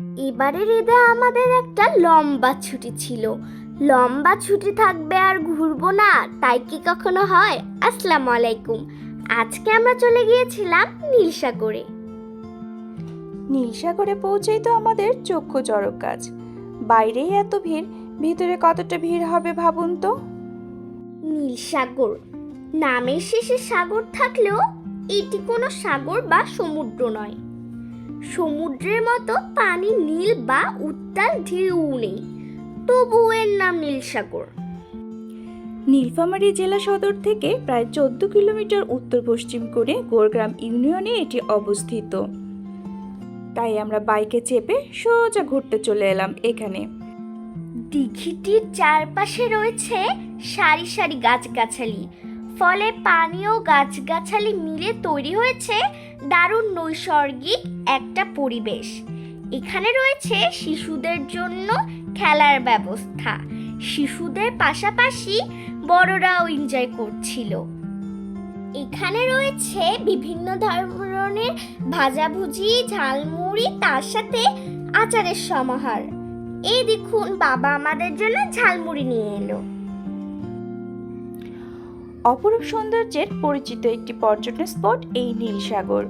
এবারের ঈদে আমাদের একটা লম্বা ছুটি ছিল। লম্বা ছুটি থাকবে আর ঘুরবো না তাই কি কখনো হয়? আসসালামু আলাইকুম। আজকে আমরা চলে গিয়েছিলাম নীলসাগরে। নীলসাগরে পৌঁছেই তো আমাদের চক্ষু চড়ক কাজ। বাইরেই এত ভিড় ভিতরে কতটা ভিড় হবে ভাবুন তো? নীলসাগর। নামের শেষে সাগর থাকলেও এটি কোনো সাগর বা সমুদ্র নয়। সমুদ্রের মতো পানি নীল বা উত্তাল ঢেউ নেই। তবু এর নাম নীলসাগর। নীলফামারী জেলা সদর থেকে প্রায় চোদ্দ কিলোমিটার উত্তর পশ্চিম করে গোরগ্রাম ইউনিয়নে এটি অবস্থিত। তাই আমরা বাইকে চেপে সোজা ঘুরতে চলে এলাম এখানে। দিঘিটির চারপাশে রয়েছে সারি সারি গাছগাছালি। ফলে পানি ও গাছগাছালি মিলে তৈরি হয়েছে দারুণ নৈসর্গিক একটা পরিবেশ। এখানে রয়েছে শিশুদের জন্য খেলার ব্যবস্থা। শিশুদের পাশাপাশি বড়রাও এনজয় করছিল। এখানে রয়েছে বিভিন্ন ধরনের ভাজাভুজি, ঝালমুড়ি, তার সাথে আচারের সমাহার। এই দেখুন, বাবা আমাদের জন্য ঝালমুড়ি নিয়ে এলো। অপরূপ সৌন্দর্যের পরিচিত একটি পর্যটন স্পট এই নীলসাগর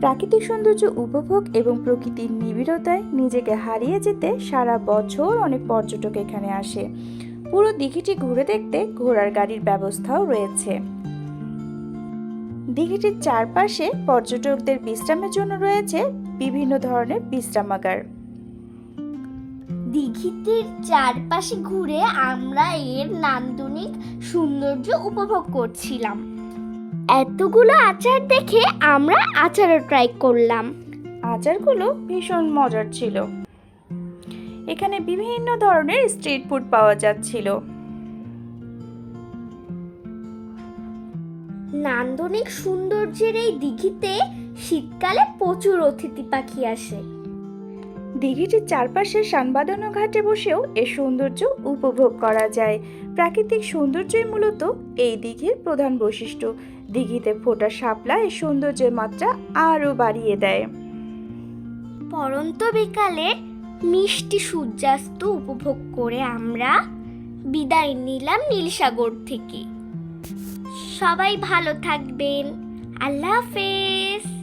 প্রাকৃতিক সৌন্দর্য উপভোগ এবং প্রকৃতির নিবিড়তায় নিজেকে হারিয়ে যেতে সারা বছর অনেক পর্যটক এখানে আসে। পুরো দিঘিটি ঘুরে দেখতে ঘোড়ার গাড়ির ব্যবস্থাও রয়েছে। দিঘিটির চারপাশে পর্যটকদের বিশ্রামের জন্য রয়েছে বিভিন্ন ধরনের বিশ্রামাগার। দিঘিটির চারপাশে ঘুরে আমরা এর নান্দনিক সৌন্দর্য উপভোগ করছিলাম। এতগুলো আচার দেখে আমরা আচারও ট্রাই করলাম। আচারগুলো ভীষণ মজার ছিল। এখানে বিভিন্ন ধরনের স্ট্রিট ফুড পাওয়া যাচ্ছিল। নান্দনিক সৌন্দর্যের এই দিঘিতে শীতকালে প্রচুর অতিথি পাখি আসে। দিঘিটির চারপাশে সানবাঁধানো ঘাটে বসেও এর সৌন্দর্য উপভোগ করা যায়। প্রাকৃতিক সৌন্দর্যই মূলত এই দিঘির প্রধান বৈশিষ্ট্য। দিঘিতে ফোটা শাপলা এই সৌন্দর্যের মাত্রা আরও বাড়িয়ে দেয়। পরন্ত বিকালে মিষ্টি সূর্যাস্ত উপভোগ করে আমরা বিদায় নিলাম নীলসাগর থেকে। সবাই ভালো থাকবেন। আল্লাহ হাফেজ।